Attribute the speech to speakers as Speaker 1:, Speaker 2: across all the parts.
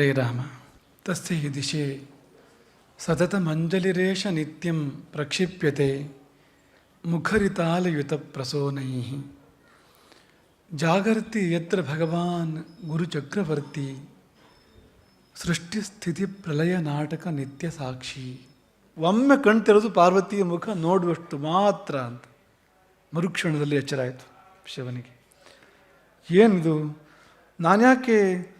Speaker 1: ಹರೇ ರಾಮ. ತಸ್ಯ ದಿಶೆ. ಸತತಮಂಜಲಿರೇಷ ನಿತ್ಯಂ ಪ್ರಕ್ಷಿಪ್ಯತೆ. ಮುಖರಿತಾಲಯುತ ಪ್ರಸೋನೈ ಜಾಗರ್ತಿ ಯತ್ರ ಭಗವಾನ್ ಗುರುಚಕ್ರವರ್ತಿ ಸೃಷ್ಟಿಸ್ಥಿತಿ ಪ್ರಲಯ ನಾಟಕ ನಿತ್ಯ ಸಾಕ್ಷಿ. ಒಮ್ಮೆ ಕಣ್ತಿರೋದು ಪಾರ್ವತಿಯ ಮುಖ ನೋಡುವಷ್ಟು ಮಾತ್ರ ಅಂತ. ಮರುಕ್ಷಣದಲ್ಲಿ ಎಚ್ಚರ ಆಯಿತು ಶಿವನಿಗೆ. ಏನಿದು? ನಾನ್ಯಾಕೆ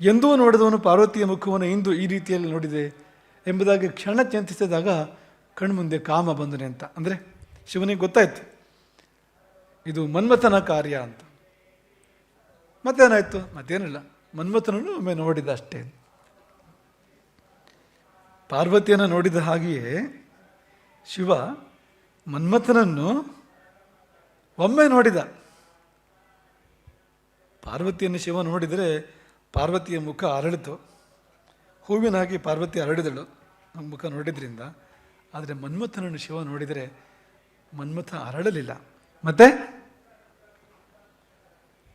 Speaker 1: ಎಂದೂ ನೋಡಿದವನು ಪಾರ್ವತಿಯ ಮುಖವನ್ನು ಇಂದು ಈ ರೀತಿಯಲ್ಲಿ ನೋಡಿದೆ ಎಂಬುದಾಗಿ ಕ್ಷಣ ಚಿಂತಿಸಿದಾಗ ಕಣ್ಮುಂದೆ ಕಾಮ ಬಂದನೆ ಅಂತ. ಅಂದರೆ ಶಿವನಿಗೆ ಗೊತ್ತಾಯ್ತು. ಇದು ಮನ್ಮಥನ ಕಾರ್ಯ ಅಂತ. ಮತ್ತೇನಾಯ್ತು? ಮತ್ತೇನಿಲ್ಲ. ಮನ್ಮಥನನ್ನು ಒಮ್ಮೆ ನೋಡಿದ ಅಷ್ಟೇ. ಪಾರ್ವತಿಯನ್ನು ನೋಡಿದ ಹಾಗೆಯೇ ಶಿವ ಮನ್ಮಥನನ್ನು ಒಮ್ಮೆ ನೋಡಿದ. ಪಾರ್ವತಿಯನ್ನು ಶಿವ ನೋಡಿದರೆ ಪಾರ್ವತಿಯ ಮುಖ ಅರಳಿತು. ಹೂವಿನ ಹಾಗೆ ಪಾರ್ವತಿ ಅರಳಿದಳು. ನಮ್ಮ ಮುಖ ನೋಡಿದ್ರಿಂದ. ಆದರೆ ಮನ್ಮಥನನ್ನು ಶಿವ ನೋಡಿದರೆ ಮನ್ಮಥ ಅರಳಲಿಲ್ಲ. ಮತ್ತೆ?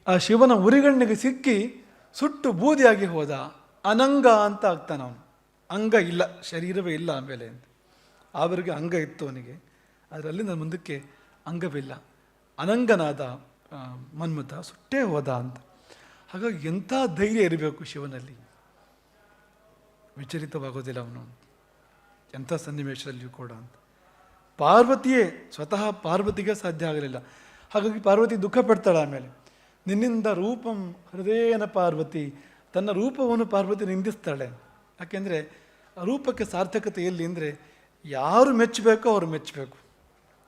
Speaker 1: ಆ ಶಿವನ ಉರಿಗಣ್ಣಿಗೆ ಸಿಕ್ಕಿ ಸುಟ್ಟು ಬೂದಿಯಾಗಿ ಹೋದ. ಅನಂಗ ಅಂತ ಆಗ್ತಾನ ಅವನು. ಅಂಗ ಇಲ್ಲ, ಶರೀರವೇ ಇಲ್ಲ ಆಮೇಲೆ ಅಂತ. ಅವರಿಗೆ ಅಂಗ ಇತ್ತು ಅವನಿಗೆ. ಅದರಲ್ಲಿ ನನ್ನ ಮುಂದಕ್ಕೆ ಅಂಗವಿಲ್ಲ. ಅನಂಗನಾದ ಮನ್ಮಥ ಸುಟ್ಟೇ ಹೋದ ಅಂತ. ಹಾಗಾಗಿ ಎಂಥ ಧೈರ್ಯ ಇರಬೇಕು ಶಿವನಲ್ಲಿ? ವಿಚಲಿತವಾಗೋದಿಲ್ಲ ಅವನು ಎಂಥ ಸನ್ನಿವೇಶದಲ್ಲಿಯೂ ಕೂಡ ಅಂತ. ಪಾರ್ವತಿಯೇ, ಸ್ವತಃ ಪಾರ್ವತಿಗೆ ಸಾಧ್ಯ ಆಗಲಿಲ್ಲ. ಹಾಗಾಗಿ ಪಾರ್ವತಿ ದುಃಖ ಪಡ್ತಾಳೆ ಆಮೇಲೆ. ನಿನ್ನಿಂದ ರೂಪಂ ಹೃದಯನ ಪಾರ್ವತಿ, ತನ್ನ ರೂಪವನ್ನು ಪಾರ್ವತಿ ನಿಂದಿಸ್ತಾಳೆ. ಯಾಕೆಂದರೆ, ರೂಪಕ್ಕೆ ಸಾರ್ಥಕತೆ ಎಲ್ಲಿ ಅಂದರೆ, ಯಾರು ಮೆಚ್ಚಬೇಕೋ ಅವರು ಮೆಚ್ಚಬೇಕು.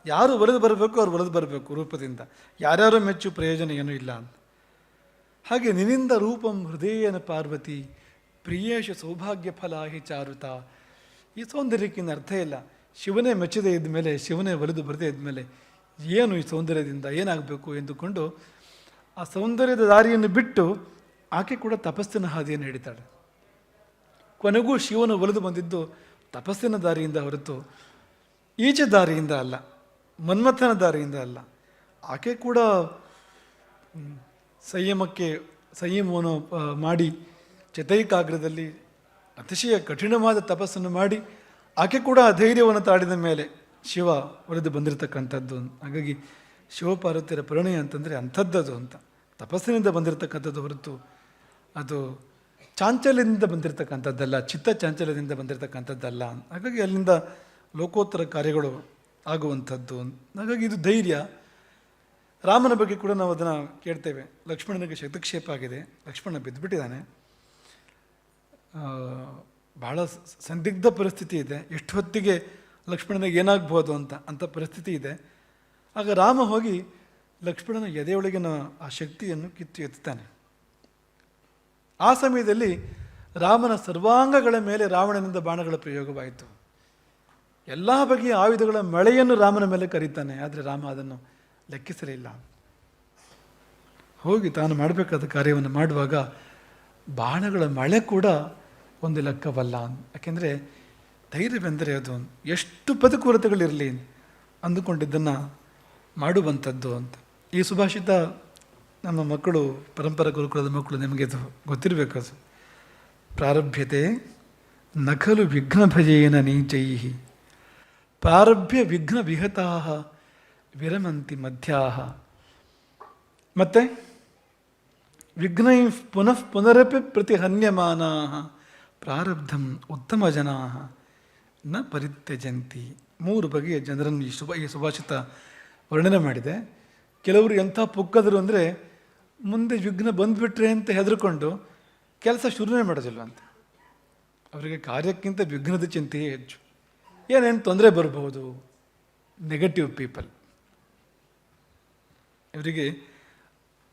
Speaker 1: ಯಾರು ಒಲಿದು ಬರಬೇಕು ಅವ್ರು ಒಲಿದು ಬರಬೇಕು ರೂಪದಿಂದ. ಯಾರ್ಯಾರು ಮೆಚ್ಚು ಪ್ರಯೋಜನ ಏನೂ ಇಲ್ಲ ಅಂತ. ಹಾಗೆ ನಿನಿಂದ ರೂಪಂ ಹೃದಯನ ಪಾರ್ವತಿ, ಪ್ರಿಯೇಶ ಸೌಭಾಗ್ಯ ಫಲ ಹಿ ಚಾರುತ. ಈ ಸೌಂದರ್ಯಕ್ಕಿಂತ ಅರ್ಥ ಇಲ್ಲ. ಶಿವನೇ ಮೆಚ್ಚದೇ ಇದ್ಮೇಲೆ ಶಿವನೇ ಒಲಿದು ಬರದೇ ಇದ್ಮೇಲೆ ಏನು ಈ ಸೌಂದರ್ಯದಿಂದ ಏನಾಗಬೇಕು ಎಂದುಕೊಂಡು ಆ ಸೌಂದರ್ಯದ ದಾರಿಯನ್ನು ಬಿಟ್ಟು ಆಕೆ ಕೂಡ ತಪಸ್ಸಿನ ಹಾದಿಯನ್ನು ಹಿಡಿತಾಳೆ. ಕೊನೆಗೂ ಶಿವನು ಒಲಿದು ಬಂದಿದ್ದು ತಪಸ್ಸಿನ ದಾರಿಯಿಂದ ಹೊರತು ಈಚೆ ದಾರಿಯಿಂದ ಅಲ್ಲ, ಮನ್ಮಥನ ದಾರಿಯಿಂದ ಅಲ್ಲ. ಆಕೆ ಕೂಡ ಸಂಯಮಕ್ಕೆ ಸಂಯಮವನ್ನು ಮಾಡಿ ಚತೈಕಾಗ್ರದಲ್ಲಿ ಅತಿಶಯ ಕಠಿಣವಾದ ತಪಸ್ಸನ್ನು ಮಾಡಿ ಆಕೆ ಕೂಡ ಧೈರ್ಯವನ್ನು ತಾಡಿದ ಮೇಲೆ ಶಿವ ಒಲಿದು ಬಂದಿರತಕ್ಕಂಥದ್ದು. ಹಾಗಾಗಿ ಶಿವಪಾರ್ವತಿಯರ ಪರಿಣಯ ಅಂತಂದರೆ ಅಂಥದ್ದದು ಅಂತ. ತಪಸ್ಸಿನಿಂದ ಬಂದಿರತಕ್ಕಂಥದ್ದು ಹೊರತು ಅದು ಚಾಂಚಲ್ಯದಿಂದ ಬಂದಿರತಕ್ಕಂಥದ್ದಲ್ಲ, ಚಿತ್ತ ಚಾಂಚಲ್ಯದಿಂದ ಬಂದಿರತಕ್ಕಂಥದ್ದಲ್ಲ. ಹಾಗಾಗಿ ಅಲ್ಲಿಂದ ಲೋಕೋತ್ತರ ಕಾರ್ಯಗಳು ಆಗುವಂಥದ್ದು. ಹಾಗಾಗಿ ಇದು ಧೈರ್ಯ. ರಾಮನ ಬಗ್ಗೆ ಕೂಡ ನಾವು ಅದನ್ನು ಕೇಳ್ತೇವೆ. ಲಕ್ಷ್ಮಣನಿಗೆ ಶತಕ್ಷೇಪ ಆಗಿದೆ. ಲಕ್ಷ್ಮಣ ಬಿದ್ದುಬಿಟ್ಟಿದ್ದಾನೆ ಭಾಳ ಸಂದಿಗ್ಧ ಪರಿಸ್ಥಿತಿ ಇದೆ. ಎಷ್ಟು ಹೊತ್ತಿಗೆ ಲಕ್ಷ್ಮಣನಿಗೆ ಏನಾಗ್ಬೋದು ಅಂತ ಅಂಥ ಪರಿಸ್ಥಿತಿ ಇದೆ. ಆಗ ರಾಮ ಹೋಗಿ ಲಕ್ಷ್ಮಣನ ಎದೆಯೊಳಗಿನ ಆ ಶಕ್ತಿಯನ್ನು ಕಿತ್ತು ಎತ್ತಾನೆ ಆ ಸಮಯದಲ್ಲಿ ರಾಮನ ಸರ್ವಾಂಗಗಳ ಮೇಲೆ ರಾವಣನಿಂದ ಬಾಣಗಳ ಪ್ರಯೋಗವಾಯಿತು. ಎಲ್ಲ ಬಗೆಯ ಆಯುಧಗಳ ಮಳೆಯನ್ನು ರಾಮನ ಮೇಲೆ ಕರೀತಾನೆ. ಆದರೆ ರಾಮ ಅದನ್ನು ಲೆಕ್ಕಿಸಲಿಲ್ಲ. ಹೋಗಿ ತಾನು ಮಾಡಬೇಕಾದ ಕಾರ್ಯವನ್ನು ಮಾಡುವಾಗ ಬಾಣಗಳ ಮಳೆ ಕೂಡ ಒಂದು ಲೆಕ್ಕವಲ್ಲ. ಯಾಕೆಂದರೆ ಧೈರ್ಯವೆಂದರೆ ಅದು ಎಷ್ಟು ಬದುಕುರತೆಗಳಿರಲಿ ಅಂದುಕೊಂಡಿದ್ದನ್ನು ಮಾಡುವಂಥದ್ದು ಅಂತ. ಈ ಸುಭಾಷಿತ ನಮ್ಮ ಮಕ್ಕಳು, ಪರಂಪರಾ ಗುರುಕುಲದ ಮಕ್ಕಳು ನಿಮಗೆ ಅದು ಗೊತ್ತಿರಬೇಕು ಅದು. ಪ್ರಾರಭ್ಯತೆ ನಕಲು ವಿಘ್ನ ಭಜೇನ ನೀಚೈ ಪ್ರಾರಭ್ಯ ವಿಘ್ನ ವಿಹತಾ ವಿರಮಂತಿ ಮಧ್ಯಾಹ. ಮತ್ತೆ, ವಿಘ್ನೈ ಪುನಃ ಪುನರಪಿ ಪ್ರತಿಹನ್ಯಮಾನಾ ಪ್ರಾರಬ್ಧಂ ಉತ್ತಮ ಜನಾ ನ ಪರಿತ್ಯಜಂತಿ. ಮೂರು ಬಗೆಯ ಜನರನ್ನು ಈ ಶುಭ, ಈ ಸುಭಾಷಿತ ವರ್ಣನೆ ಮಾಡಿದೆ. ಕೆಲವರು ಎಂಥ ಪುಕ್ಕದರು ಅಂದರೆ, ಮುಂದೆ ವಿಘ್ನ ಬಂದುಬಿಟ್ರೆ ಅಂತ ಹೆದರ್ಕೊಂಡು ಕೆಲಸ ಶುರುವೇ ಮಾಡೋದಿಲ್ಲ ಅಂತ ಅವರಿಗೆ ಕಾರ್ಯಕ್ಕಿಂತ ವಿಘ್ನದ ಚಿಂತೆಯೇ ಹೆಚ್ಚು. ಏನೇನು ತೊಂದರೆ ಬರಬಹುದು ನೆಗೆಟಿವ್ ಪೀಪಲ್ ಇವರಿಗೆ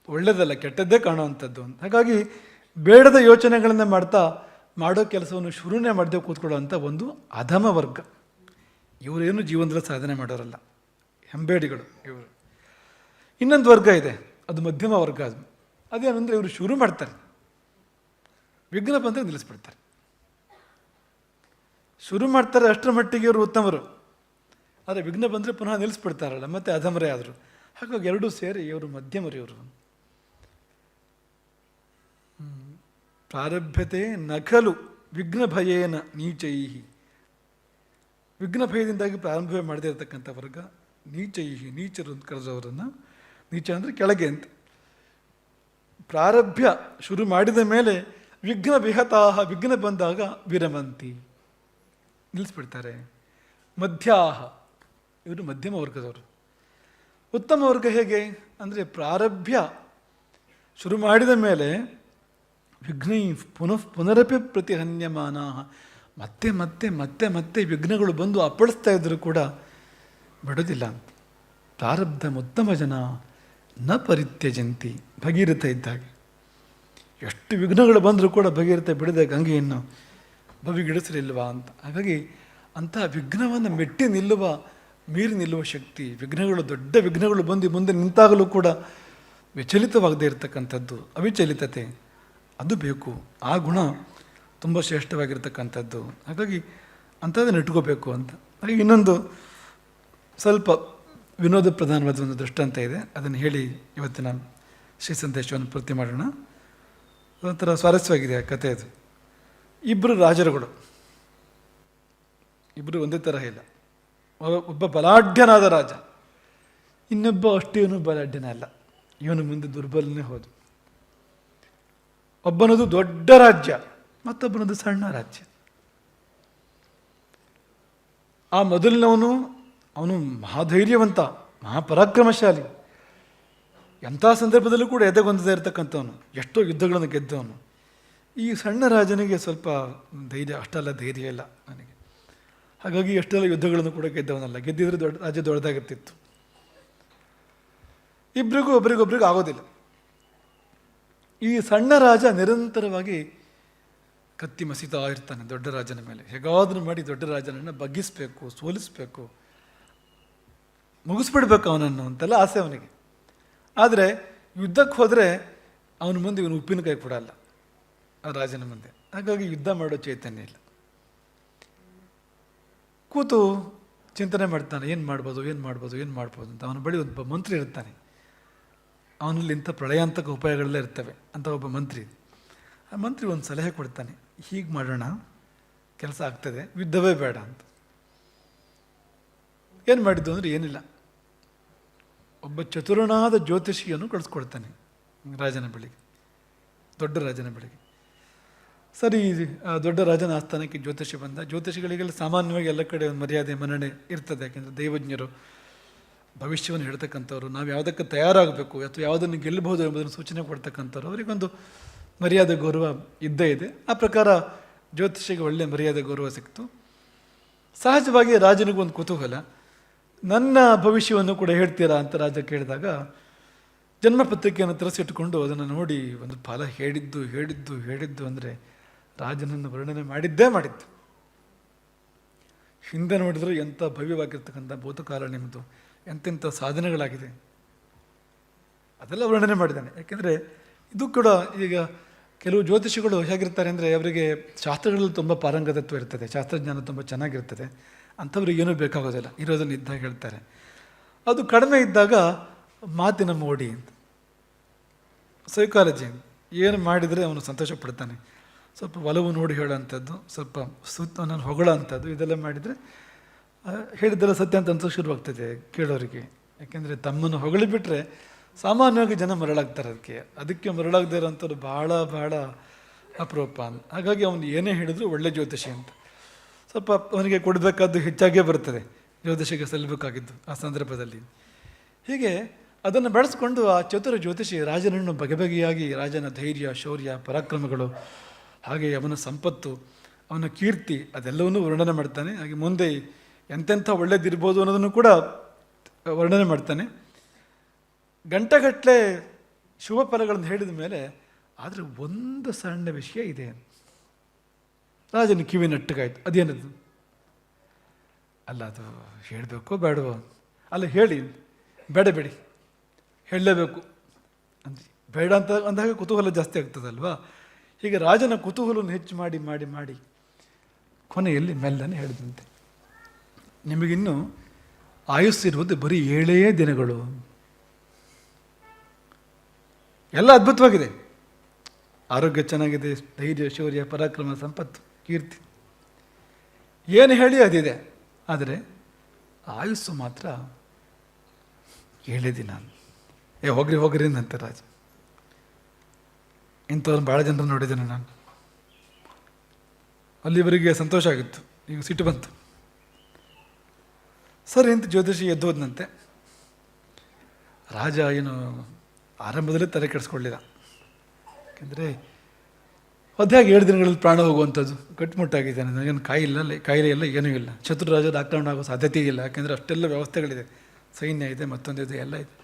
Speaker 1: ಒಳ್ಳೆಯದಲ್ಲ ಕೆಟ್ಟದ್ದೇ ಕಾಣುವಂಥದ್ದು ಅಂತ. ಹಾಗಾಗಿ ಬೇಡದ ಯೋಚನೆಗಳನ್ನು ಮಾಡ್ತಾ ಮಾಡೋ ಕೆಲಸವನ್ನು ಶುರುನೇ ಮಾಡದೆ ಕೂತ್ಕೊಳ್ಳೋವಂಥ ಒಂದು ಅಧಮ ವರ್ಗ. ಇವರೇನು ಜೀವನದಲ್ಲಿ ಸಾಧನೆ ಮಾಡೋರಲ್ಲ. ಹೆಂಬೇಡಿಗಳು ಇವರು. ಇನ್ನೊಂದು ವರ್ಗ ಇದೆ. ಅದು ಮಧ್ಯಮ ವರ್ಗ. ಅದು ಅದೇನಂದರೆ ಇವರು ಶುರು ಮಾಡ್ತಾರೆ. ವಿಘ್ನ ಬಂದರೆ ನಿಲ್ಲಿಸ್ಬಿಡ್ತಾರೆ. ಶುರು ಮಾಡ್ತಾರೆ ಅಷ್ಟರ ಮಟ್ಟಿಗೆ ಇವರು ಉತ್ತಮರು. ಆದರೆ ವಿಘ್ನ ಬಂದರೆ ಪುನಃ ನಿಲ್ಲಿಸ್ಬಿಡ್ತಾರಲ್ಲ. ಮತ್ತೆ ಅಧಮರೇ ಆದರು. ಹಾಗಾಗಿ ಎರಡೂ ಸೇರಿ ಇವರು ಮಧ್ಯಮರು ಇವರು ಪ್ರಾರಭ್ಯತೆ ನಕಲು ವಿಘ್ನ ಭಯೇನ ನೀಚೈ ವಿಘ್ನ ಭಯದಿಂದಾಗಿ ಪ್ರಾರಂಭವೇ ಮಾಡದೇ ಇರತಕ್ಕಂಥ ವರ್ಗ ನೀಚೈಹಿ, ನೀಚರು ಅಂತ ಕರೆದವರನ್ನು. ನೀಚ ಅಂದರೆ ಕೆಳಗೆ ಅಂತ. ಪ್ರಾರಭ್ಯ ಶುರು ಮಾಡಿದ ಮೇಲೆ ವಿಘ್ನ ವಿಹತಾಹ ವಿಘ್ನ ಬಂದಾಗ ವಿರಮಂತಿ. ನಿಲ್ಲಿಸ್ಬಿಡ್ತಾರೆ. ಮಧ್ಯಾಹ. ಇವರು ಮಧ್ಯಮ ವರ್ಗದವರು. ಉತ್ತಮ ವರ್ಗ ಹೇಗೆ? ಅಂದರೆ ಪ್ರಾರಭ್ಯ ಶುರು ಮಾಡಿದ ಮೇಲೆ ವಿಘ್ನೈ ಪುನಃ ಪುನರಪಿ ಪ್ರತಿಹನ್ಯಮಾನ ಮತ್ತೆ ಮತ್ತೆ ಮತ್ತೆ ಮತ್ತೆ ವಿಘ್ನಗಳು ಬಂದು ಅಪ್ಪಳಿಸ್ತಾ ಇದ್ದರೂ ಕೂಡ ಬಿಡೋದಿಲ್ಲ ಅಂತ ಪ್ರಾರಬ್ಧ ಉತ್ತಮ ಜನ ನ ಪರಿತ್ಯಜಂತಿ ಭಗೀರಥ ಇದ್ದಾಗೆ ಎಷ್ಟು ವಿಘ್ನಗಳು ಬಂದರೂ ಕೂಡ ಭಗೀರಥ ಬಿಡದೆ ಗಂಗೆಯನ್ನು ಬವಿಗಿಡಿಸಲಿಲ್ವಾ ಅಂತ. ಹಾಗಾಗಿ ಅಂತಹ ವಿಘ್ನವನ್ನು ಮೆಟ್ಟಿ ನಿಲ್ಲುವ ಮೀರಿ ನಿಲ್ಲುವ ಶಕ್ತಿ, ವಿಘ್ನಗಳು, ದೊಡ್ಡ ವಿಘ್ನಗಳು ಬಂದು ಮುಂದೆ ನಿಂತಾಗಲೂ ಕೂಡ ವಿಚಲಿತವಾಗದೇ ಇರತಕ್ಕಂಥದ್ದು, ಅವಿಚಲಿತತೆ, ಅದು ಬೇಕು. ಆ ಗುಣ ತುಂಬ ಶ್ರೇಷ್ಠವಾಗಿರ್ತಕ್ಕಂಥದ್ದು. ಹಾಗಾಗಿ ಅಂಥದ್ದನ್ನು ಇಟ್ಕೋಬೇಕು ಅಂತ. ಹಾಗೆ ಇನ್ನೊಂದು ಸ್ವಲ್ಪ ವಿನೋದ ಪ್ರಧಾನವಾದ ಒಂದು ದೃಷ್ಟಾಂತ ಇದೆ. ಅದನ್ನು ಹೇಳಿ ಇವತ್ತಿನ ಶ್ರೀ ಸಂದೇಶವನ್ನು ಪೂರ್ತಿ ಮಾಡೋಣ. ಅದೊಂಥರ ಸ್ವಾರಸ್ಯವಾಗಿದೆ ಆ ಕಥೆ ಅದು. ಇಬ್ಬರು ರಾಜರುಗಳು. ಇಬ್ಬರು ಒಂದೇ ತರಹ ಇಲ್ಲ. ಒಬ್ಬ- ಬಲಾಢ್ಯನಾದ ರಾಜ. ಇನ್ನೊಬ್ಬ ಅಷ್ಟೇನು ಬಲಾಢ್ಯನ ಅಲ್ಲ ಇವನು ಮುಂದೆ ದುರ್ಬಲನೇ ಹೋದು. ಒಬ್ಬನದು ದೊಡ್ಡ ರಾಜ್ಯ, ಮತ್ತೊಬ್ಬನದು ಸಣ್ಣ ರಾಜ್ಯ. ಆ ಮೊದಲಿನವನು, ಅವನು ಮಹಾಧೈರ್ಯವಂತ, ಮಹಾಪರಾಕ್ರಮಶಾಲಿ. ಎಂಥ ಸಂದರ್ಭದಲ್ಲೂ ಕೂಡ ಎದೆಗೊಂದದೇ ಇರತಕ್ಕಂಥವನು, ಎಷ್ಟೋ ಯುದ್ಧಗಳನ್ನು ಗೆದ್ದವನು. ಈ ಸಣ್ಣ ರಾಜನಿಗೆ ಸ್ವಲ್ಪ ಧೈರ್ಯ, ಅಷ್ಟೆಲ್ಲ ಧೈರ್ಯ ಇಲ್ಲ ನನಗೆ. ಹಾಗಾಗಿ ಎಷ್ಟೆಲ್ಲ ಯುದ್ಧಗಳನ್ನು ಕೂಡ ಗೆದ್ದವನಲ್ಲ. ಗೆದ್ದಿದ್ರೆ ದೊಡ್ಡ, ರಾಜ್ಯ ದೊಡ್ಡದಾಗಿರ್ತಿತ್ತು. ಇಬ್ಬರಿಗೂ ಒಬ್ರಿಗೊಬ್ರಿಗೂ ಆಗೋದಿಲ್ಲ. ಈ ಸಣ್ಣ ರಾಜ ನಿರಂತರವಾಗಿ ಕತ್ತಿ ಮಸಿತಾ ಇರ್ತಾನೆ ದೊಡ್ಡ ರಾಜನ ಮೇಲೆ. ಹೇಗಾದರೂ ಮಾಡಿ ದೊಡ್ಡ ರಾಜನನ್ನು ಬಗ್ಗಿಸ್ಬೇಕು, ಸೋಲಿಸ್ಬೇಕು, ಮುಗಿಸ್ಬಿಡ್ಬೇಕು ಅವನನ್ನು ಅಂತೆಲ್ಲ ಆಸೆ ಅವನಿಗೆ. ಆದರೆ ಯುದ್ಧಕ್ಕೆ ಹೋದರೆ ಅವನ ಮುಂದೆ ಇವನು ಉಪ್ಪಿನಕಾಯಿ ಕೊಡಲ್ಲ, ಆ ರಾಜನ ಮುಂದೆ. ಹಾಗಾಗಿ ಯುದ್ಧ ಮಾಡೋ ಚೈತನ್ಯ ಇಲ್ಲ. ಕೂತು ಚಿಂತನೆ ಮಾಡ್ತಾನೆ, ಏನು ಮಾಡ್ಬೋದು ಏನು ಮಾಡ್ಬೋದು ಏನು ಮಾಡ್ಬೋದು ಅಂತ. ಅವನ ಬಳಿ ಒಬ್ಬ ಮಂತ್ರಿ ಇರ್ತಾನೆ. ಅವನಲ್ಲಿ ಇಂಥ ಪ್ರಳಯಾಂತಕ ಉಪಾಯಗಳೆಲ್ಲ ಇರ್ತವೆ ಅಂತ ಒಬ್ಬ ಮಂತ್ರಿ. ಆ ಮಂತ್ರಿ ಒಂದು ಸಲಹೆ ಕೊಡ್ತಾನೆ, ಹೀಗೆ ಮಾಡೋಣ, ಕೆಲಸ ಆಗ್ತದೆ, ಯುದ್ಧವೇ ಬೇಡ ಅಂತ. ಏನು ಮಾಡಿದ್ದು ಅಂದರೆ ಏನಿಲ್ಲ. ಒಬ್ಬ ಚತುರನಾದ ಜ್ಯೋತಿಷಿಯನ್ನು ಕಳಿಸ್ಕೊಡ್ತಾನೆ ರಾಜನ ಬಳಿಗೆ, ದೊಡ್ಡ ರಾಜನ ಬಳಿಗೆ. ಸರಿ ದೊಡ್ಡ ರಾಜನ ಆಸ್ಥಾನಕ್ಕೆ ಜ್ಯೋತಿಷಿ ಬಂದ. ಜ್ಯೋತಿಷಿಗಳಿಗೆಲ್ಲ ಸಾಮಾನ್ಯವಾಗಿ ಎಲ್ಲ ಕಡೆ ಒಂದು ಮರ್ಯಾದೆ, ಮನ್ನಣೆ ಇರ್ತದೆ. ಯಾಕೆಂದರೆ ದೈವಜ್ಞರು ಭವಿಷ್ಯವನ್ನು ಹೇಳ್ತಕ್ಕಂಥವ್ರು. ನಾವು ಯಾವುದಕ್ಕೆ ತಯಾರಾಗಬೇಕು, ಅಥವಾ ಯಾವುದನ್ನು ಗೆಲ್ಲಬಹುದು ಎಂಬುದನ್ನು ಸೂಚನೆ ಕೊಡ್ತಕ್ಕಂಥವ್ರು. ಅವರಿಗೊಂದು ಮರ್ಯಾದೆ ಗೌರವ ಇದ್ದೇ ಇದೆ. ಆ ಪ್ರಕಾರ ಜ್ಯೋತಿಷಿಗೆ ಒಳ್ಳೆಯ ಮರ್ಯಾದೆ ಗೌರವ ಸಿಕ್ತು. ಸಹಜವಾಗಿ ರಾಜನಿಗೂ ಒಂದು ಕುತೂಹಲ. ನನ್ನ ಭವಿಷ್ಯವನ್ನು ಕೂಡ ಹೇಳ್ತೀರಾ ಅಂತ ರಾಜ ಕೇಳಿದಾಗ ಜನ್ಮ ಪತ್ರಿಕೆಯನ್ನು ತರಿಸಿಟ್ಟುಕೊಂಡು ಅದನ್ನು ನೋಡಿ ಒಂದು ಫಲ ಹೇಳಿದ್ದು ಹೇಳಿದ್ದು ಹೇಳಿದ್ದು ಅಂದರೆ ರಾಜನನ್ನು ವರ್ಣನೆ ಮಾಡಿದ್ದೇ ಮಾಡಿದ್ದು. ಹಿಂದೆ ನೋಡಿದ್ರೆ ಎಂಥ ಭವ್ಯವಾಗಿರ್ತಕ್ಕಂಥ ಭೂತಕಾಲ ನಿಮ್ಮದು ಎಂತೆಂಥ ಸಾಧನೆಗಳಾಗಿದೆ. ಅದೆಲ್ಲ ವರ್ಣನೆ ಮಾಡಿದ್ದಾನೆ. ಯಾಕೆಂದರೆ ಇದು ಕೂಡ ಈಗ ಕೆಲವು ಜ್ಯೋತಿಷಿಗಳು ಹೇಗಿರ್ತಾರೆ ಅಂದರೆ ಅವರಿಗೆ ಶಾಸ್ತ್ರಗಳಲ್ಲಿ ತುಂಬ ಪಾರಂಗತತ್ವ ಇರ್ತದೆ, ಶಾಸ್ತ್ರಜ್ಞಾನ ತುಂಬ ಚೆನ್ನಾಗಿರ್ತದೆ. ಅಂಥವ್ರಿಗೆ ಏನೂ ಬೇಕಾಗೋದಿಲ್ಲ. ಇರೋದನ್ನು ಇದ್ದಾಗ ಹೇಳ್ತಾರೆ. ಅದು ಕಡಿಮೆ ಇದ್ದಾಗ ಮಾತಿನ ಮೋಡಿ ಅಂತ, ಸೈಕಾಲಜಿ ಏನು ಮಾಡಿದರೆ ಅವನು ಸಂತೋಷ ಪಡ್ತಾನೆ ಸ್ವಲ್ಪ ಒಲವು ನೋಡಿ ಹೇಳೋಂಥದ್ದು, ಸ್ವಲ್ಪ ಸುತ್ತ ನಾನು ಹೊಗಳೋಂಥದ್ದು, ಇದೆಲ್ಲ ಮಾಡಿದರೆ ಹೇಳಿದ್ದೆಲ್ಲ ಸತ್ಯ ಅಂತ ಅನ್ಸೋಕೆ ಶುರುವಾಗ್ತದೆ ಕೇಳೋರಿಗೆ. ಯಾಕೆಂದರೆ ತಮ್ಮನ್ನು ಹೊಗಳಿಬಿಟ್ರೆ ಸಾಮಾನ್ಯವಾಗಿ ಜನ ಮರಳಾಗ್ತಾರೆ ಅದಕ್ಕೆ. ಅದಕ್ಕೆ ಮರಳಾಗದೇ ಇರೋಂಥವ್ರು ಭಾಳ ಭಾಳ ಅಪರೂಪ ಹಾಗಾಗಿ ಅವನು ಏನೇ ಹೇಳಿದ್ರು ಒಳ್ಳೆ ಜ್ಯೋತಿಷಿ ಅಂತ. ಸ್ವಲ್ಪ ಅವನಿಗೆ ಕೊಡಬೇಕಾದ್ದು ಹೆಚ್ಚಾಗೇ ಬರ್ತದೆ, ಜ್ಯೋತಿಷಿಗೆ ಸಲ್ಲಬೇಕಾಗಿದ್ದು ಆ ಸಂದರ್ಭದಲ್ಲಿ. ಹೀಗೆ ಅದನ್ನು ಬೆಳೆಸ್ಕೊಂಡು ಆ ಚತುರ ಜ್ಯೋತಿಷಿ ರಾಜನನ್ನು ಬಗೆ ಬಗೆಯಾಗಿ ರಾಜನ ಧೈರ್ಯ, ಶೌರ್ಯ, ಪರಾಕ್ರಮಗಳು ಹಾಗೆ ಅವನ ಸಂಪತ್ತು, ಅವನ ಕೀರ್ತಿ, ಅದೆಲ್ಲವನ್ನೂ ವರ್ಣನೆ ಮಾಡ್ತಾನೆ. ಹಾಗೆ ಮುಂದೆ ಎಂತೆಂಥ ಒಳ್ಳೇದಿರ್ಬೋದು ಅನ್ನೋದನ್ನು ಕೂಡ ವರ್ಣನೆ ಮಾಡ್ತಾನೆ. ಗಂಟೆಗಟ್ಟಲೆ ಶುಭ ಫಲಗಳನ್ನು ಹೇಳಿದ ಮೇಲೆ ಆದರೆ ಒಂದು ಸಣ್ಣ ವಿಷಯ ಇದೆ. ರಾಜನ ಕಿವಿ ನಟ್ಟಗಾಯ್ತು. ಅದೇನದು? ಅಲ್ಲ, ಅದು ಹೇಳಬೇಕು ಬೇಡವೋ? ಅಲ್ಲ, ಹೇಳಿ. ಬೇಡಬೇಡಿ ಹೇಳಲೇಬೇಕು. ಅಂದ್ರಿ ಬೇಡ ಅಂತ ಅಂದಾಗ ಕುತೂಹಲ ಜಾಸ್ತಿ ಆಗ್ತದಲ್ವಾ? ಹೀಗೆ ರಾಜನ ಕುತೂಹಲವನ್ನು ಹೆಚ್ಚು ಮಾಡಿ ಮಾಡಿ ಮಾಡಿ ಕೊನೆಯಲ್ಲಿ ಮೆಲ್ಲನೆ ಹೇಳಿದಂತೆ, ನಿಮಗಿನ್ನು ಆಯುಸ್ಸಿರುವುದು ಬರೀ ಏಳೇ ದಿನಗಳು. ಎಲ್ಲ ಅದ್ಭುತವಾಗಿದೆ. ಆರೋಗ್ಯ ಚೆನ್ನಾಗಿದೆ, ಧೈರ್ಯ, ಶೌರ್ಯ, ಪರಾಕ್ರಮ, ಸಂಪತ್ತು, ಕೀರ್ತಿ. ಏನು ಹೇಳಿ ಅದಿದೆ. ಆದರೆ ಆಯುಸ್ಸು ಮಾತ್ರ ಏಳೇ ದಿನ. ಏ, ಹೋಗ್ರಿ ಹೋಗ್ರಿ ಅಂತ ರಾಜ. ಇಂಥವ್ರನ್ನ ಭಾಳ ಜನರು ನೋಡಿದ್ದೇನೆ ನಾನು. ಅಲ್ಲಿವರೆಗೆ ಸಂತೋಷ ಆಗಿತ್ತು. ಈಗ ಸಿಟ್ಟು ಬಂತು. ಸರ್ ಅಂತ ಜ್ಯೋತಿಷಿ ಎದ್ದೋದ್ನಂತೆ ರಾಜ ಏನು ಆರಂಭದಲ್ಲೇ ತಲೆ ಕೆಡಿಸ್ಕೊಳ್ಳಿಲ್ಲ. ಯಾಕೆಂದರೆ ಅದ್ಯಾಗ ಏಳು ದಿನಗಳಲ್ಲಿ ಪ್ರಾಣ ಹೋಗುವಂಥದ್ದು? ಕಟ್ಟುಮುಟ್ಟಾಗಿದ್ದಾನೆ ನನಗೇನು ಕಾಯಿಲ್ಲ ಕಾಯಿಲೆ ಇಲ್ಲ, ಏನೂ ಇಲ್ಲ. ಶತ್ರು ರಾಜ ಆಕ್ರಮಣ ಆಗೋ ಸಾಧ್ಯತೆ ಇಲ್ಲ. ಯಾಕೆಂದರೆ ಅಷ್ಟೆಲ್ಲ ವ್ಯವಸ್ಥೆಗಳಿದೆ. ಸೈನ್ಯ ಇದೆ ಮತ್ತೊಂದಿದೆ ಎಲ್ಲ ಇದೆ.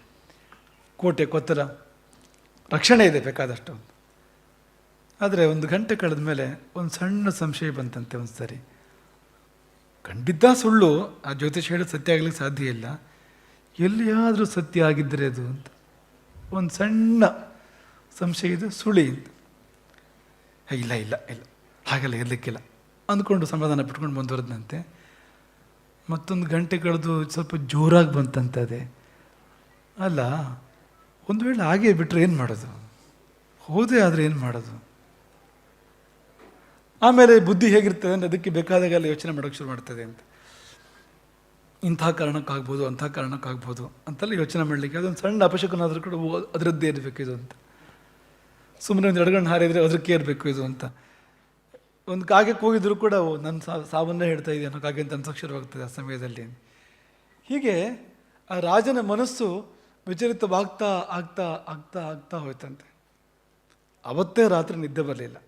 Speaker 1: ಕೋಟೆ, ಕೊತ್ತರ. ರಕ್ಷಣೆ ಇದೆ ಬೇಕಾದಷ್ಟು ಆದರೆ ಒಂದು ಗಂಟೆ ಕಳೆದ ಮೇಲೆ ಒಂದು ಸಣ್ಣ ಸಂಶಯ ಬಂತಂತೆ ಒಂದು ಸರಿ ಖಂಡಿತ ಸುಳ್ಳು, ಆ ಜ್ಯೋತಿಷ್ಯ ಹೇಳಿ ಸತ್ಯ ಆಗಲಿಕ್ಕೆ ಸಾಧ್ಯ ಇಲ್ಲ. ಎಲ್ಲಿಯಾದರೂ ಸತ್ಯ ಆಗಿದ್ದರೆ ಅದು ಅಂತ. ಒಂದು ಸಣ್ಣ ಸಂಶಯ ಇದು, ಸುಳಿ ಅಂತ. ಇಲ್ಲ ಇಲ್ಲ ಇಲ್ಲ. ಹಾಗೆಲ್ಲ ಇರಲಿಕ್ಕಿಲ್ಲ. ಅಂದ್ಕೊಂಡು ಸಮಾಧಾನ ಬಿಟ್ಕೊಂಡು ಮುಂದುವರೆದಂತೆ ಮತ್ತೊಂದು ಗಂಟೆ ಕಳೆದು ಸ್ವಲ್ಪ ಜೋರಾಗಿ ಬಂತಂತೆ ಅದೇ. ಅಲ್ಲ, ಒಂದು ವೇಳೆ ಹಾಗೆ ಬಿಟ್ಟರೆ ಏನು ಮಾಡೋದು? ಹೋದೆ ಆದರೆ ಏನು ಮಾಡೋದು? ಆಮೇಲೆ ಬುದ್ಧಿ ಹೇಗಿರ್ತದೆ ಅಂದರೆ ಅದಕ್ಕೆ ಬೇಕಾದಾಗೆಲ್ಲ ಯೋಚನೆ ಮಾಡೋಕ್ಕೆ ಶುರು ಮಾಡ್ತದೆ ಅಂತ. ಇಂಥ ಕಾರಣಕ್ಕಾಗ್ಬೋದು, ಅಂಥ ಕಾರಣಕ್ಕಾಗ್ಬೋದು ಅಂತೆಲ್ಲ ಯೋಚನೆ ಮಾಡಲಿಕ್ಕೆ ಅದೊಂದು ಸಣ್ಣ ಅಪಶಕನಾದರೂ ಕೂಡ ಅದರದ್ದೇ ಇರಬೇಕು ಇದು ಅಂತ. ಸುಮ್ಮನೆ ಒಂದು ಎಡಗಣ್ಣು ಹಾರಿದರೆ ಅದಕ್ಕೆ ಇರಬೇಕು ಇದು ಅಂತ. ಒಂದು ಕಾಗೆ ಕೂಗಿದ್ರು ಕೂಡ ನನ್ನ ಸಾವನ್ನೇ ಹೇಳ್ತಾ ಇದೆಯೋ ಕಾಗೆ ಅಂತ ಅನ್ಸೋಕೆ ಶುರುವಾಗ್ತದೆ ಆ ಸಮಯದಲ್ಲಿ ಹೀಗೆ ಆ ರಾಜನ ಮನಸ್ಸು ವಿಚಲಿತವಾಗ್ತಾ, ಆಗ್ತಾ ಆಗ್ತಾ ಆಗ್ತಾ ಹೋಯ್ತಂತೆ. ಅವತ್ತೇ ರಾತ್ರಿ ನಿದ್ದೆ ಬರಲಿಲ್ಲ.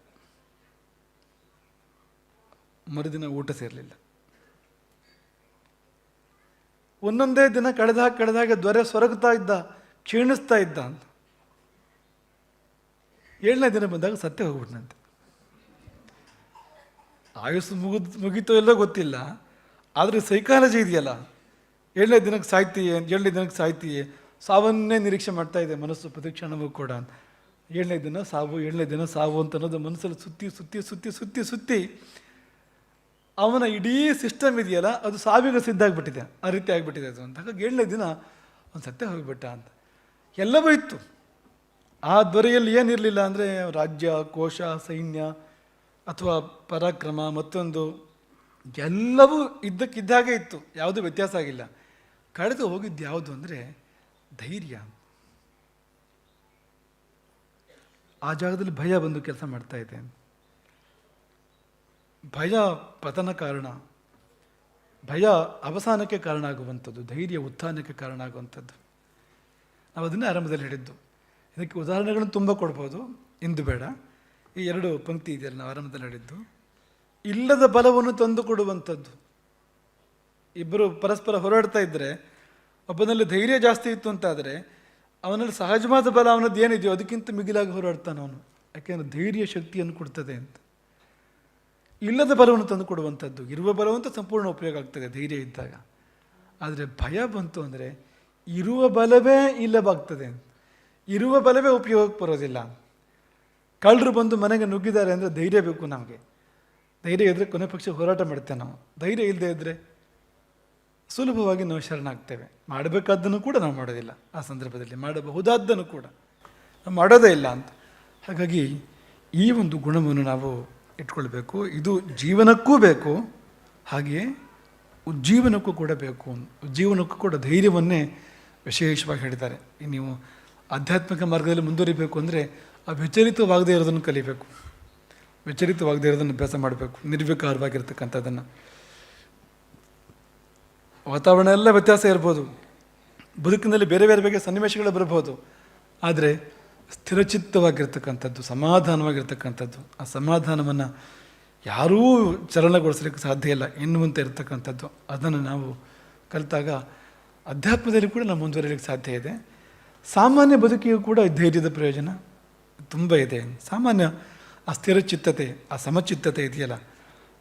Speaker 1: ಮರುದಿನ ಊಟ ಸೇರಲಿಲ್ಲ. ಒಂದೊಂದೇ ದಿನ ಕಳೆದಾಗ ಕಳೆದಾಗ ದೊರೆ ಸೊರಗ್ತಾ ಇದ್ದ, ಕ್ಷೀಣಿಸ್ತಾ ಇದ್ದ ಅಂತ. ಏಳನೇ ದಿನ ಬಂದಾಗ ಸತ್ಯ ಹೋಗ್ಬಿಟ್ನಂತೆ. ಆಯುಸ್ಸು ಮುಗಿದ್, ಮುಗೀತೋ ಎಲ್ಲೋ ಗೊತ್ತಿಲ್ಲ. ಆದರೆ ಸೈಕಾಲಜಿ ಇದೆಯಲ್ಲ, ಏಳನೇ ದಿನಕ್ಕೆ ಸಾಯ್ತೀಯೇ, ಏಳನೇ ದಿನಕ್ಕೆ ಸಾಯ್ತೀಯೇ, ಸಾವನ್ನೇ ನಿರೀಕ್ಷೆ ಮಾಡ್ತಾ ಇದೆ ಮನಸ್ಸು ಪ್ರತಿಕ್ಷಣವೂ ಕೂಡ ಏಳನೇ ದಿನ ಸಾವು, ಏಳನೇ ದಿನ ಸಾವು ಅಂತ ಅನ್ನೋದು ಮನಸ್ಸಲ್ಲಿ ಸುತ್ತಿ ಸುತ್ತಿ ಸುತ್ತಿ ಸುತ್ತಿ ಸುತ್ತಿ ಅವನ ಇಡೀ ಸಿಸ್ಟಮ್ ಇದೆಯಲ್ಲ, ಅದು ಸಾವಿಗೆ ಸಿದ್ಧ ಆಗಿಬಿಟ್ಟಿದೆ, ಆ ರೀತಿ ಆಗಿಬಿಟ್ಟಿದೆ ಅದು ಅಂತ. ಏಳನೇ ದಿನ ಒಂದು ಸತ್ಯ ಹೋಗಿಬಿಟ್ಟ ಅಂತ. ಎಲ್ಲವೂ ಇತ್ತು. ಆ ದೊರೆಯಲ್ಲಿ ಏನಿರಲಿಲ್ಲ ಅಂದರೆ ರಾಜ್ಯ, ಕೋಶ, ಸೈನ್ಯ ಅಥವಾ ಪರಾಕ್ರಮ, ಮತ್ತೊಂದು ಎಲ್ಲವೂ ಇದ್ದಕ್ಕಿದ್ದಾಗೆ ಇತ್ತು. ಯಾವುದೂ ವ್ಯತ್ಯಾಸ ಆಗಿಲ್ಲ. ಕಳೆದು ಹೋಗಿದ್ದು ಯಾವುದು ಅಂದರೆ ಧೈರ್ಯ. ಆ ಜಾಗದಲ್ಲಿ ಭಯ ಬಂದು ಕೆಲಸ ಮಾಡ್ತಾ ಇದೆ ಭಯ ಪತನ ಕಾರಣ, ಭಯ ಅವಸಾನಕ್ಕೆ ಕಾರಣ ಆಗುವಂಥದ್ದು, ಧೈರ್ಯ ಉತ್ಥಾನಕ್ಕೆ ಕಾರಣ ಆಗುವಂಥದ್ದು. ನಾವು ಅದನ್ನೇ ಆರಂಭದಲ್ಲಿ ಹೇಳಿದ್ದು. ಇದಕ್ಕೆ ಉದಾಹರಣೆಗಳನ್ನು ತುಂಬ ಕೊಡ್ಬೋದು. ಇಂದು ಬೇಡ. ಈ ಎರಡು ಪಂಕ್ತಿ ಇದೆಯಲ್ಲ, ನಾವು ಆರಂಭದಲ್ಲಿ ಹೇಳಿದ್ದು. ಇಲ್ಲದ ಬಲವನ್ನು ತಂದು ಕೊಡುವಂಥದ್ದು. ಇಬ್ಬರು ಪರಸ್ಪರ ಹೋರಾಡ್ತಾ ಇದ್ದರೆ ಒಬ್ಬನಲ್ಲಿ ಧೈರ್ಯ ಜಾಸ್ತಿ ಇತ್ತು ಅಂತಾದರೆ, ಅವನಲ್ಲಿ ಸಹಜವಾದ ಬಲ ಅವನದ್ದು ಏನಿದೆಯೋ ಅದಕ್ಕಿಂತ ಮಿಗಿಲಾಗಿ ಹೋರಾಡ್ತಾನೆ ಅವನು. ಯಾಕೆಂದರೆ ಧೈರ್ಯ ಶಕ್ತಿಯನ್ನು ಕೊಡ್ತದೆ ಅಂತ. ಇಲ್ಲದ ಬಲವನ್ನು ತಂದು ಕೊಡುವಂಥದ್ದು. ಇರುವ ಬಲವಂತೂ ಸಂಪೂರ್ಣ ಉಪಯೋಗ ಆಗ್ತದೆ ಧೈರ್ಯ ಇದ್ದಾಗ. ಆದರೆ ಭಯ ಬಂತು ಅಂದರೆ ಇರುವ ಬಲವೇ ಇಲ್ಲವಾಗ್ತದೆ. ಇರುವ ಬಲವೇ ಉಪಯೋಗಕ್ಕೆ ಬರೋದಿಲ್ಲ. ಕಳ್ಳರು ಬಂದು ಮನೆಗೆ ನುಗ್ಗಿದ್ದಾರೆ ಅಂದರೆ ಧೈರ್ಯ ಬೇಕು ನಮಗೆ. ಧೈರ್ಯ ಇದ್ದರೆ ಕೊನೆ ಪಕ್ಷ ಹೋರಾಟ ಮಾಡ್ತೇವೆ ನಾವು. ಧೈರ್ಯ ಇಲ್ಲದೆ ಇದ್ದರೆ ಸುಲಭವಾಗಿ ನಾವು ಶರಣಾಗ್ತೇವೆ ಮಾಡಬೇಕಾದ್ದನ್ನು ಕೂಡ ನಾವು ಮಾಡೋದಿಲ್ಲ. ಆ ಸಂದರ್ಭದಲ್ಲಿ ಮಾಡಬಹುದಾದ್ದನ್ನು ಕೂಡ. ನಾವು ಮಾಡೋದೇ ಇಲ್ಲ ಅಂತ. ಹಾಗಾಗಿ ಈ ಒಂದು ಗುಣವನ್ನು ನಾವು ಇಟ್ಕೊಳ್ಬೇಕು. ಇದು ಜೀವನಕ್ಕೂ ಬೇಕು, ಹಾಗೆಯೇ ಉಜ್ಜೀವನಕ್ಕೂ ಕೂಡ ಬೇಕು ಉಜ್ಜೀವನಕ್ಕೂ ಕೂಡ ಧೈರ್ಯವನ್ನೇ ವಿಶೇಷವಾಗಿ ಹೇಳಿದ್ದಾರೆ. ನೀವು ಆಧ್ಯಾತ್ಮಿಕ ಮಾರ್ಗದಲ್ಲಿ ಮುಂದುವರಿಬೇಕು ಅಂದರೆ ಆ ವಿಚಲಿತವಾಗದೇ ಇರೋದನ್ನು ಕಲಿಬೇಕು. ವಿಚಲಿತವಾಗದೇ ಇರೋದನ್ನು ಅಭ್ಯಾಸ ಮಾಡಬೇಕು. ನಿರ್ವಿಕಾರವಾಗಿರ್ತಕ್ಕಂಥದ್ದನ್ನು. ವಾತಾವರಣ ಎಲ್ಲ ವ್ಯತ್ಯಾಸ ಇರ್ಬೋದು. ಬದುಕಿನಲ್ಲಿ ಬೇರೆ ಬೇರೆ ಬಗೆಯ ಸನ್ನಿವೇಶಗಳು ಬರಬಹುದು. ಆದರೆ ಸ್ಥಿರಚಿತ್ತವಾಗಿರ್ತಕ್ಕಂಥದ್ದು, ಸಮಾಧಾನವಾಗಿರ್ತಕ್ಕಂಥದ್ದು, ಆ ಸಮಾಧಾನವನ್ನು ಯಾರೂ ಚಲನಗೊಳಿಸಲಿಕ್ಕೆ ಸಾಧ್ಯ ಇಲ್ಲ. ಎನ್ನುವಂತೆ ಇರತಕ್ಕಂಥದ್ದು, ಅದನ್ನು ನಾವು ಕಲಿತಾಗ ಅಧ್ಯಾತ್ಮದಲ್ಲಿ ಕೂಡ ನಾವು ಮುಂದುವರಿಯಲಿಕ್ಕೆ ಸಾಧ್ಯ ಇದೆ. ಸಾಮಾನ್ಯ ಬದುಕಿಗೂ ಕೂಡ ಧೈರ್ಯದ ಪ್ರಯೋಜನ ತುಂಬ ಇದೆ. ಸಾಮಾನ್ಯ ಆ ಸ್ಥಿರಚಿತ್ತತೆ, ಆ ಸಮಚಿತ್ತತೆ ಇದೆಯಲ್ಲ,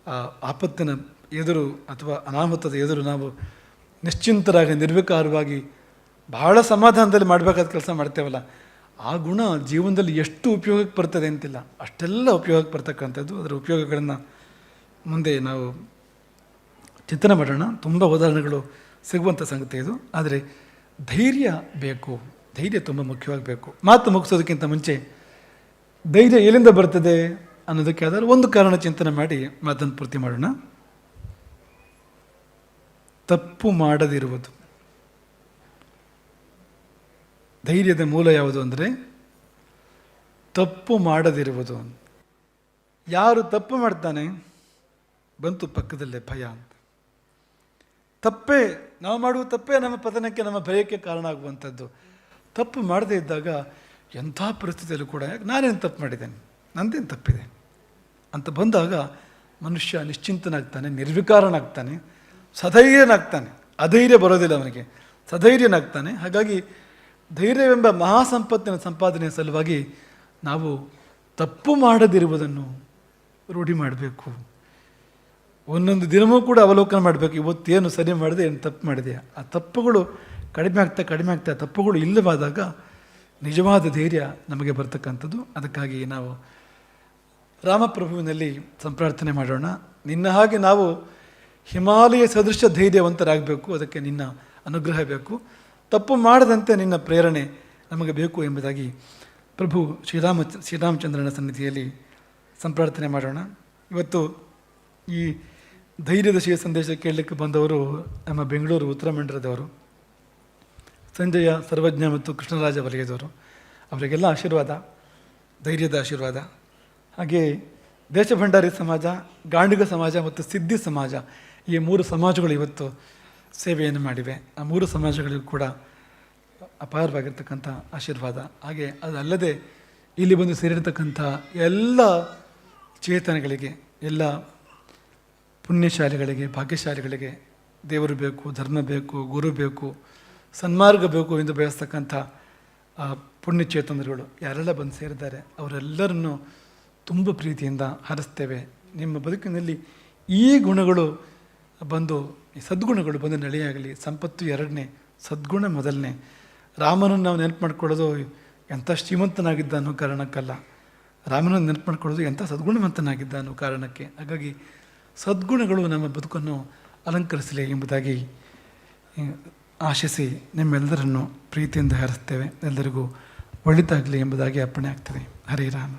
Speaker 1: ಆ ಆಪತ್ತಿನ ಎದುರು ಅಥವಾ ಅನಾಹುತದ ಎದುರು ನಾವು ನಿಶ್ಚಿಂತರಾಗಿ, ನಿರ್ವಿಕಾರವಾಗಿ ಬಹಳ ಸಮಾಧಾನದಲ್ಲಿ ಮಾಡಬೇಕಾದ ಕೆಲಸ ಮಾಡ್ತೇವಲ್ಲ. ಆ ಗುಣ ಜೀವನದಲ್ಲಿ ಎಷ್ಟು ಉಪಯೋಗಕ್ಕೆ ಬರ್ತದೆ ಅಂತಿಲ್ಲ. ಅಷ್ಟೆಲ್ಲ ಉಪಯೋಗಕ್ಕೆ ಬರ್ತಕ್ಕಂಥದ್ದು. ಅದರ ಉಪಯೋಗಗಳನ್ನು ಮುಂದೆ ನಾವು ಚಿಂತನೆ ಮಾಡೋಣ. ತುಂಬ ಉದಾಹರಣೆಗಳು ಸಿಗುವಂಥ ಸಂಗತಿ ಇದು. ಆದರೆ ಧೈರ್ಯ ಬೇಕು. ಧೈರ್ಯ ತುಂಬ ಮುಖ್ಯವಾಗಿ ಬೇಕು ಮಾತು ಮುಗಿಸೋದಕ್ಕಿಂತ ಮುಂಚೆ ಧೈರ್ಯ ಎಲ್ಲಿಂದ ಬರ್ತದೆ ಅನ್ನೋದಕ್ಕೆ ಆದರೆ ಒಂದು ಕಾರಣ ಚಿಂತನೆ ಮಾಡಿ ಮಾತನ್ನು ಪೂರ್ತಿ ಮಾಡೋಣ. ತಪ್ಪು ಮಾಡದಿರುವುದು. ಧೈರ್ಯದ ಮೂಲ ಯಾವುದು ಅಂದರೆ ತಪ್ಪು ಮಾಡದಿರುವುದು. ಯಾರು ತಪ್ಪು ಮಾಡ್ತಾನೆ, ಬಂತು ಪಕ್ಕದಲ್ಲೇ ಭಯ ಅಂತ. ತಪ್ಪೇ, ನಾವು ಮಾಡುವ ತಪ್ಪೇ ನಮ್ಮ ಪತನಕ್ಕೆ, ನಮ್ಮ ಭಯಕ್ಕೆ ಕಾರಣ ಆಗುವಂಥದ್ದು. ತಪ್ಪು ಮಾಡದೇ ಇದ್ದಾಗ ಎಂಥ ಪರಿಸ್ಥಿತಿಯಲ್ಲೂ ಕೂಡ ನಾನೇನು ತಪ್ಪು ಮಾಡಿದ್ದೇನೆ? ನಂದೇನು ತಪ್ಪಿದೆ? ಅಂತ ಬಂದಾಗ ಮನುಷ್ಯ ನಿಶ್ಚಿಂತನಾಗ್ತಾನೆ, ನಿರ್ವಿಕಾರನಾಗ್ತಾನೆ, ಸಧೈರ್ಯನಾಗ್ತಾನೆ. ಅಧೈರ್ಯ ಬರೋದಿಲ್ಲ ಅವನಿಗೆ. ಸಧೈರ್ಯನಾಗ್ತಾನೆ. ಹಾಗಾಗಿ ಧೈರ್ಯವೆಂಬ ಮಹಾಸಂಪತ್ತಿನ ಸಂಪಾದನೆಯ ಸಲುವಾಗಿ ನಾವು ತಪ್ಪು ಮಾಡದಿರುವುದನ್ನು ರೂಢಿ ಮಾಡಬೇಕು. ಒಂದೊಂದು ದಿನವೂ ಕೂಡ ಅವಲೋಕನ ಮಾಡಬೇಕು. ಇವತ್ತೇನು ಸರಿ ಮಾಡಿದೆ, ಏನು ತಪ್ಪು ಮಾಡಿದೆ. ಆ ತಪ್ಪುಗಳು ಕಡಿಮೆ ಆಗ್ತಾ ಕಡಿಮೆ ಆಗ್ತಾ ತಪ್ಪುಗಳು ಇಲ್ಲವಾದಾಗ ನಿಜವಾದ ಧೈರ್ಯ ನಮಗೆ ಬರ್ತಕ್ಕಂಥದ್ದು. ಅದಕ್ಕಾಗಿ ನಾವು ರಾಮಪ್ರಭುವಿನಲ್ಲಿ ಸಂಪ್ರಾರ್ಥನೆ ಮಾಡೋಣ. ನಿನ್ನ ಹಾಗೆ ನಾವು ಹಿಮಾಲಯ ಸದೃಶ ಧೈರ್ಯವಂತರಾಗಬೇಕು. ಅದಕ್ಕೆ ನಿನ್ನ ಅನುಗ್ರಹ ಬೇಕು. ತಪ್ಪು ಮಾಡದಂತೆ ನಿನ್ನ ಪ್ರೇರಣೆ ನಮಗೆ ಬೇಕು ಎಂಬುದಾಗಿ ಪ್ರಭು ಶ್ರೀರಾಮ ಶ್ರೀರಾಮಚಂದ್ರನ ಸನ್ನಿಧಿಯಲ್ಲಿ ಸಂಪ್ರಾರ್ಥನೆ ಮಾಡೋಣ. ಇವತ್ತು ಈ ಧೈರ್ಯದ ಶಿವ ಸಂದೇಶ ಕೇಳಲಿಕ್ಕೆ ಬಂದವರು ನಮ್ಮ ಬೆಂಗಳೂರು ಉತ್ತರ ಮಂಡಲದವರು, ಸಂಜಯ ಸರ್ವಜ್ಞ ಮತ್ತು ಕೃಷ್ಣರಾಜ ವಲಯದವರು. ಅವರಿಗೆಲ್ಲ ಆಶೀರ್ವಾದ, ಧೈರ್ಯದ ಆಶೀರ್ವಾದ. ಹಾಗೆ ದೇಶ ಭಂಡಾರಿ ಸಮಾಜ, ಗಾಂಡಿಗ ಸಮಾಜ ಮತ್ತು ಸಿದ್ಧಿ ಸಮಾಜ ಈ ಮೂರು ಸಮಾಜಗಳು ಇವತ್ತು ಸೇವೆಯನ್ನು ಮಾಡಿವೆ. ಆ ಮೂರು ಸಮಾಜಗಳಿಗೂ ಕೂಡ ಅಪಾರವಾಗಿರ್ತಕ್ಕಂಥ ಆಶೀರ್ವಾದ. ಹಾಗೆ ಅದಲ್ಲದೆ ಇಲ್ಲಿ ಬಂದು ಸೇರಿರ್ತಕ್ಕಂಥ ಎಲ್ಲ ಚೇತನಗಳಿಗೆ, ಎಲ್ಲ ಪುಣ್ಯಶಾಲಿಗಳಿಗೆ, ಭಾಗ್ಯಶಾಲಿಗಳಿಗೆ ದೇವರು ಬೇಕು, ಧರ್ಮ ಬೇಕು, ಗುರು ಬೇಕು, ಸನ್ಮಾರ್ಗ ಬೇಕು ಎಂದು ಬಯಸ್ತಕ್ಕಂಥ ಪುಣ್ಯಚೇತನರುಗಳು ಯಾರೆಲ್ಲ ಬಂದು ಸೇರಿದ್ದಾರೆ, ಅವರೆಲ್ಲರನ್ನು ತುಂಬ ಪ್ರೀತಿಯಿಂದ ಹರಿಸ್ತೇವೆ. ನಿಮ್ಮ ಬದುಕಿನಲ್ಲಿ ಈ ಗುಣಗಳು ಬಂದು ಈ ಸದ್ಗುಣಗಳು ಬಂದು ನೆಲೆಯಾಗಲಿ. ಸಂಪತ್ತು ಎರಡನೇ, ಸದ್ಗುಣ ಮೊದಲನೇ. ರಾಮನನ್ನು ನಾವು ನೆನಪು ಮಾಡ್ಕೊಳ್ಳೋದು ಎಂಥ ಶ್ರೀಮಂತನಾಗಿದ್ದ ಅನ್ನೋ ಕಾರಣಕ್ಕಲ್ಲ. ರಾಮನನ್ನು ನೆನಪು ಮಾಡ್ಕೊಳ್ಳೋದು ಎಂಥ ಸದ್ಗುಣವಂತನಾಗಿದ್ದ ಅನ್ನೋ ಕಾರಣಕ್ಕೆ. ಹಾಗಾಗಿ ಸದ್ಗುಣಗಳು ನಮ್ಮ ಬದುಕನ್ನು ಅಲಂಕರಿಸಲಿ ಎಂಬುದಾಗಿ ಆಶಿಸಿ ನಿಮ್ಮೆಲ್ಲರನ್ನು ಪ್ರೀತಿಯಿಂದ ಹಾರಿಸ್ತೇವೆ. ಎಲ್ಲರಿಗೂ ಒಳಿತಾಗಲಿ ಎಂಬುದಾಗಿ ಅರ್ಪಣೆ ಆಗ್ತದೆ. ಹರೇ ರಾಮ.